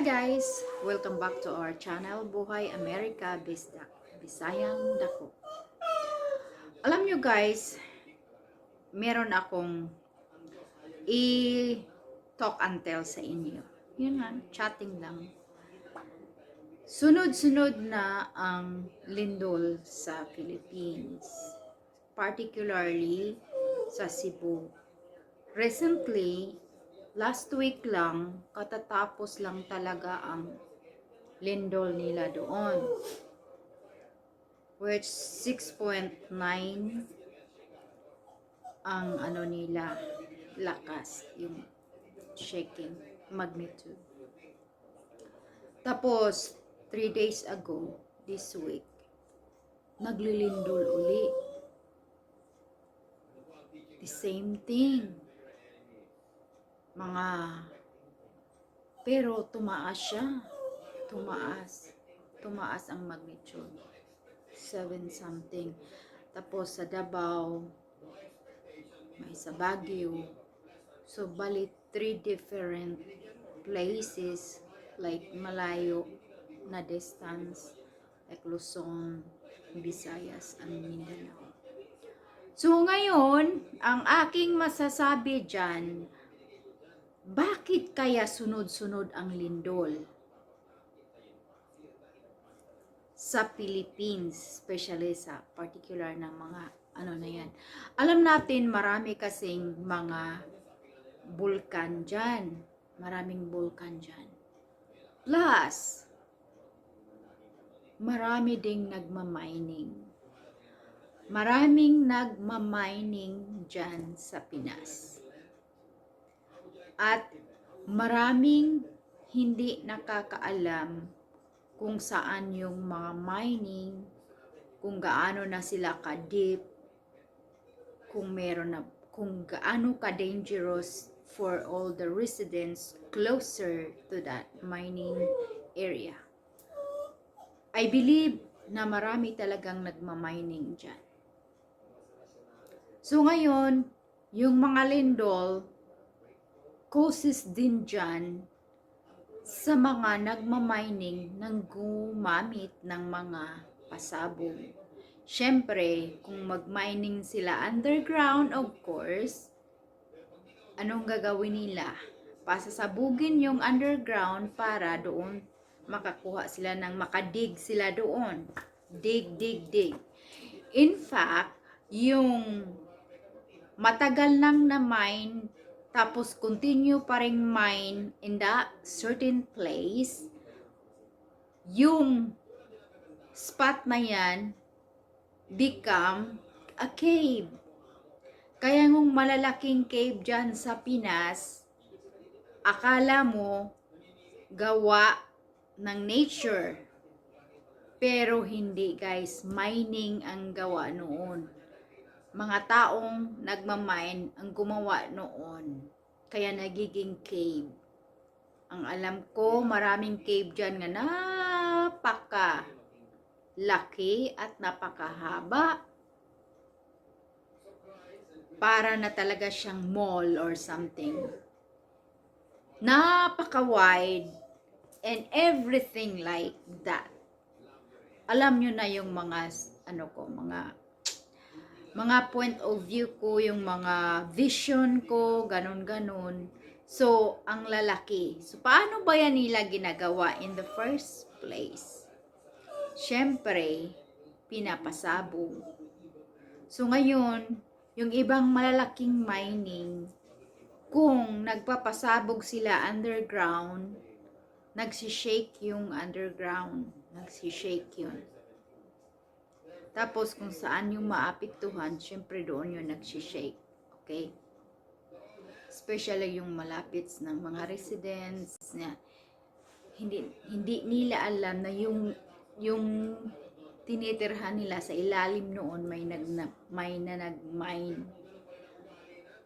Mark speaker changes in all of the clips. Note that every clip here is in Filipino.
Speaker 1: Guys! Welcome back to our channel, Buhay America Bisdak, Bisayang Dako. Alam nyo guys, meron akong i-talk and tell sa inyo. Yun nga, chatting lang. Sunod-sunod na ang lindol sa Philippines, particularly sa Cebu. Recently, last week lang, katatapos lang talaga ang lindol nila doon. Which 6.9 ang ano nila, lakas, yung shaking magnitude. Tapos, 3 days ago, this week, naglilindol uli. The same thing mga pero tumaas siya. Tumaas. Tumaas ang magnitude. 7 something. Tapos sa Davao may sa Baguio. So bali three different places like malayo na distance like Luzon, Visayas, and Mindanao. So ngayon ang aking masasabi dyan bakit kaya sunod-sunod ang lindol? Sa Philippines, especially sa particular ng mga ano na yan. Alam natin marami kasing mga bulkan dyan. Maraming bulkan dyan. Plus, marami ding nagmamining. Maraming nagmamining dyan sa Pinas at maraming hindi nakakaalam kung saan yung mga mining, kung gaano na sila ka-deep, kung meron na, kung gaano ka-dangerous for all the residents closer to that mining area. I believe na marami talagang nagmamining dyan. So ngayon, yung mga lindol, causes din dyan sa mga nagmamining ng gumamit ng mga pasabog. Siyempre, kung mag-mining sila underground, of course, anong gagawin nila? Pasasabugin yung underground para doon makakuha sila ng makadig sila doon. Dig, dig, dig. In fact, yung matagal nang na-mine tapos continue pa rin mine in that certain place, yung spot na yan become a cave. Kaya nung malalaking cave dyan sa Pinas, akala mo gawa ng nature. Pero hindi guys, mining ang gawa noon mga taong nagmamine ang gumawa noon. Kaya nagiging cave. Ang alam ko, maraming cave dyan nga napaka laki at napakahaba. Para na talaga siyang mall or something. Napaka-wide and everything like that. Alam nyo na yung mga, ano ko, mga mga point of view ko, yung mga vision ko, ganun-ganun. So, ang lalaki. So, paano ba yan nila ginagawa in the first place? Siyempre, pinapasabog. So, ngayon, yung ibang malalaking mining, kung nagpapasabog sila underground, nagsishake yung underground. Nagsishake yun. Tapos kung saan yung maapektuhan, syempre doon yung nagsishake. Okay? Especially yung malapit ng mga residents na hindi hindi nila alam na yung yung tinitirhan nila sa ilalim noon may nag may na nag-mine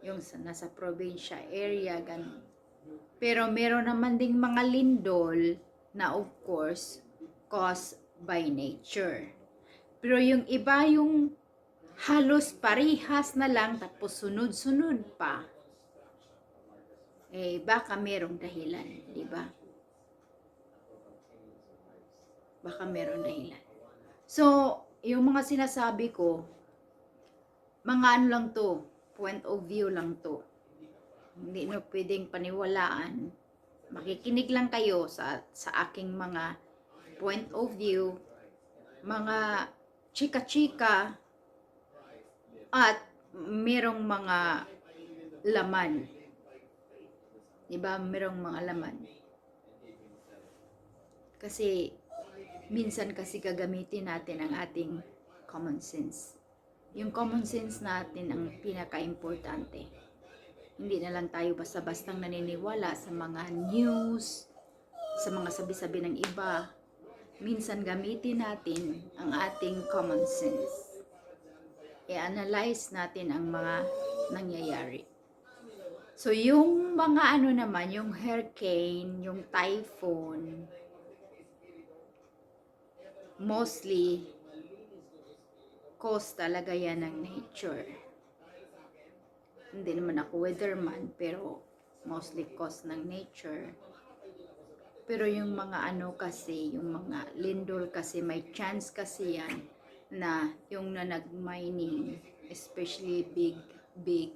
Speaker 1: yung sa, nasa probinsya area ganun. Pero meron naman ding mga lindol na of course caused by nature. Pero yung iba yung halos parihas na lang tapos sunod-sunod pa. Eh baka merong dahilan, di ba? Baka meron dahilan. So, yung mga sinasabi ko, mga ano lang to, point of view lang to. Hindi no pwedeng paniwalaan. Makikinig lang kayo sa, sa aking mga point of view, mga chika-chika, at merong mga laman. Diba? Merong mga laman. Kasi, minsan kasi gagamitin natin ang ating common sense. Yung common sense natin ang pinaka-importante. Hindi na lang tayo basta-bastang naniniwala sa mga news, sa mga sabi-sabi ng iba. Minsan gamitin natin ang ating common sense. I-analyze natin ang mga nangyayari. So, yung mga ano naman, yung hurricane, yung typhoon, mostly, cause talaga yan ng nature. Hindi naman ako weatherman, pero mostly cause ng nature. Pero yung mga ano kasi, yung mga lindol kasi, may chance kasi yan na yung na nag-mining, especially big, big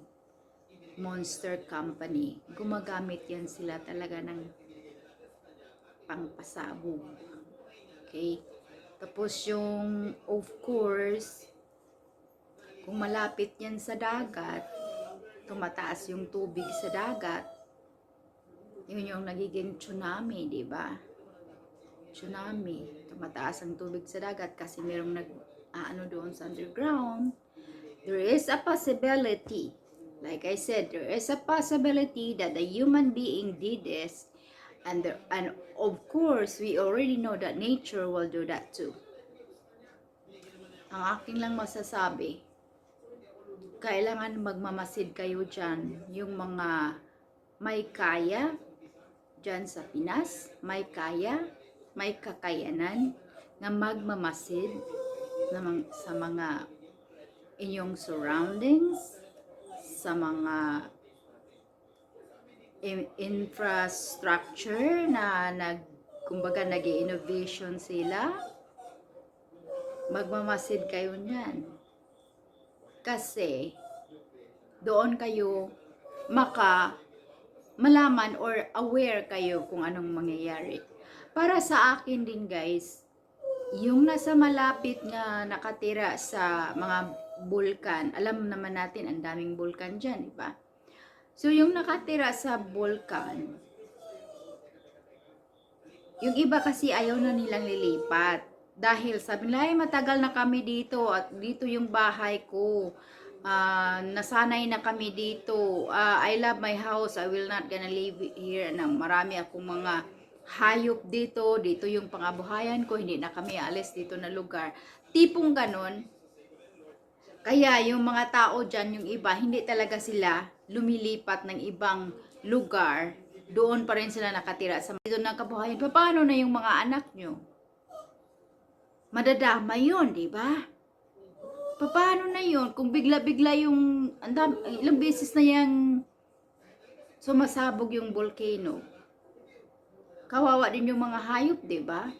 Speaker 1: monster company, gumagamit yan sila talaga ng pangpasabog. Okay? Tapos yung, of course, kung malapit yan sa dagat, tumataas yung tubig sa dagat, yun yung nagiging tsunami, di ba? Tsunami. Tumataas ang tubig sa dagat kasi merong nag, ano doon sa underground. There is a possibility, like I said, there is a possibility that a human being did this and there, and of course, we already know that nature will do that too. Ang akin lang masasabi, kailangan magmamasid kayo dyan. Yung mga may kaya dyan sa Pinas, may kaya, may kakayanan na magmamasid na mang- sa mga inyong surroundings, sa mga in- infrastructure na nag kumbaga nag innovation sila magmamasid kayo niyan. Kasi doon kayo maka malaman or aware kayo kung anong mangyayari para sa akin din guys yung nasa malapit nga nakatira sa mga bulkan alam naman natin ang daming bulkan dyan di ba So, yung nakatira sa vulkan, yung iba kasi ayaw na nilang lilipat. Dahil sabi nila, ay matagal na kami dito at dito yung bahay ko. Ah, nasanay na kami dito. Ah, I love my house. I will not gonna live here. Na marami akong mga hayop dito. Dito yung pangabuhayan ko. Hindi na kami alis dito na lugar. Tipong ganon. Kaya yung mga tao dyan, yung iba, hindi talaga sila lumilipat ng ibang lugar. Doon pa rin sila nakatira sa dito ng kabuhayan. Pa- Paano na yung mga anak nyo? Madadama yun, di ba? Pa- Paano na yun? Kung bigla-bigla yung, andam, ilang beses na yung sumasabog yung volcano. Kawawa din yung mga hayop, ba?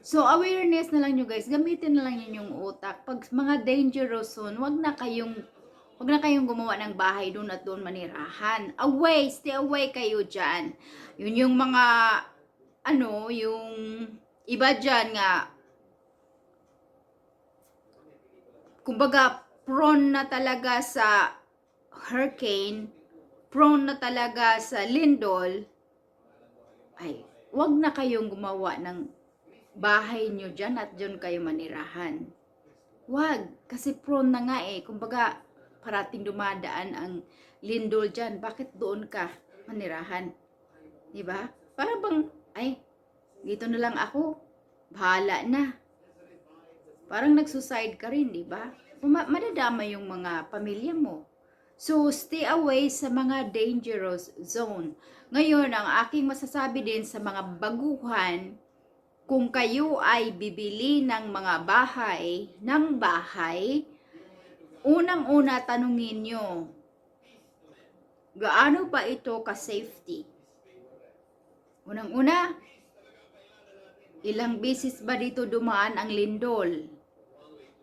Speaker 1: So, awareness na lang nyo guys. Gamitin na lang yun yung utak. Pag mga dangerous zone, wag na kayong wag na kayong gumawa ng bahay doon at doon manirahan. Away, stay away kayo dyan. Yun yung mga, ano, yung iba dyan nga, kumbaga, prone na talaga sa hurricane, prone na talaga sa lindol, ay, wag na kayong gumawa ng bahay nyo dyan at dyan kayo manirahan. Wag, kasi prone na nga eh. Kumbaga, parating dumadaan ang lindol dyan. Bakit doon ka manirahan? Di ba? Para bang, ay, dito na lang ako. Bahala na. Parang nagsuicide ka rin, di ba? Ma- madadama yung mga pamilya mo. So, stay away sa mga dangerous zone. Ngayon, ang aking masasabi din sa mga baguhan, kung kayo ay bibili ng mga bahay, ng bahay, unang-una tanungin nyo, gaano ba ito ka-safety? Unang-una, Ilang bisis ba dito dumaan ang lindol?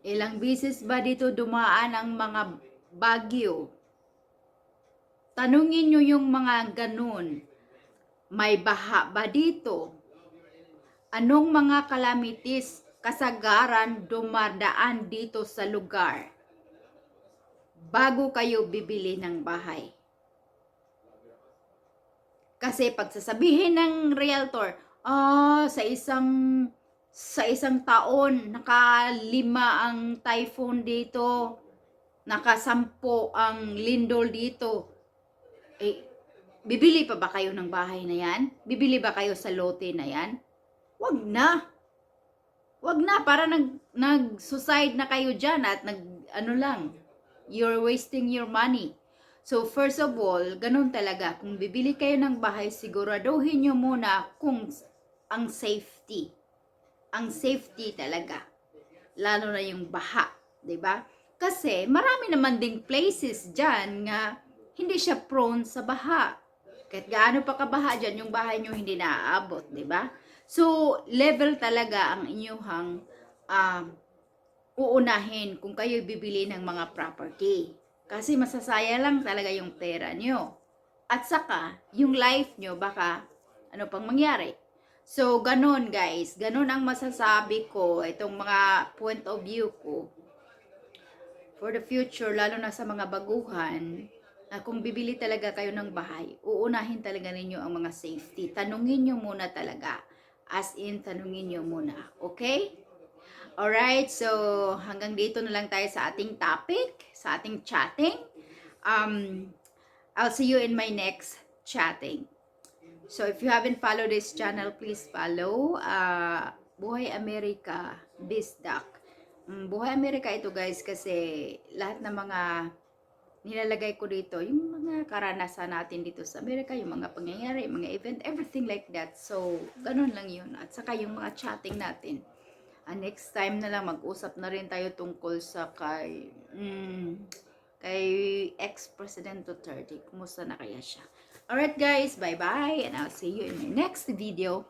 Speaker 1: Ilang bisis ba dito dumaan ang mga bagyo? Tanungin nyo yung mga ganun. May baha ba dito? Anong mga kalamitis, kasagaran dumadaan dito sa lugar? Bago kayo bibili ng bahay. Kasi pag sasabihin ng realtor, ah, sa isang sa isang taon, nakalima ang typhoon dito, nakasampo ang lindol dito. Eh, bibili pa ba kayo ng bahay na yan? Bibili ba kayo sa lote na yan? Wag na. Wag na, para nag, nag-suicide na kayo dyan at nag, ano lang, you're wasting your money. So, first of all, ganun talaga. Kung bibili kayo ng bahay, siguraduhin nyo muna kung ang safety. Ang safety talaga. Lalo na yung baha. 'di ba? Kasi marami naman ding places dyan nga hindi siya prone sa baha. Kahit gaano pa kabaha dyan, yung bahay nyo hindi naaabot, 'di ba? So, level talaga ang inyong um, uunahin kung kayo bibili ng mga property. Kasi masasaya lang talaga yung pera nyo. At saka, yung life nyo, baka ano pang mangyari. So, ganun guys. Ganun ang masasabi ko, itong mga point of view ko for the future, lalo na sa mga baguhan, na kung bibili talaga kayo ng bahay, uunahin talaga ninyo ang mga safety. Tanungin nyo muna talaga. As in, tanungin nyo muna. Okay? Alright, so hanggang dito na lang tayo sa ating topic, sa ating chatting. Um, I'll see you in my next chatting. So if you haven't followed this channel, please follow. Uh, Buhay Amerika, Bizdak. Um, Buhay Amerika ito guys kasi lahat ng mga nilalagay ko dito, yung mga karanasan natin dito sa Amerika, yung mga pangyayari, mga event, everything like that. So, ganun lang yun. At saka yung mga chatting natin. Ah, next time na lang mag-usap na rin tayo tungkol sa kay mm, kay ex-president Duterte. Kumusta na kaya siya? Alright guys, bye-bye and I'll see you in my next video.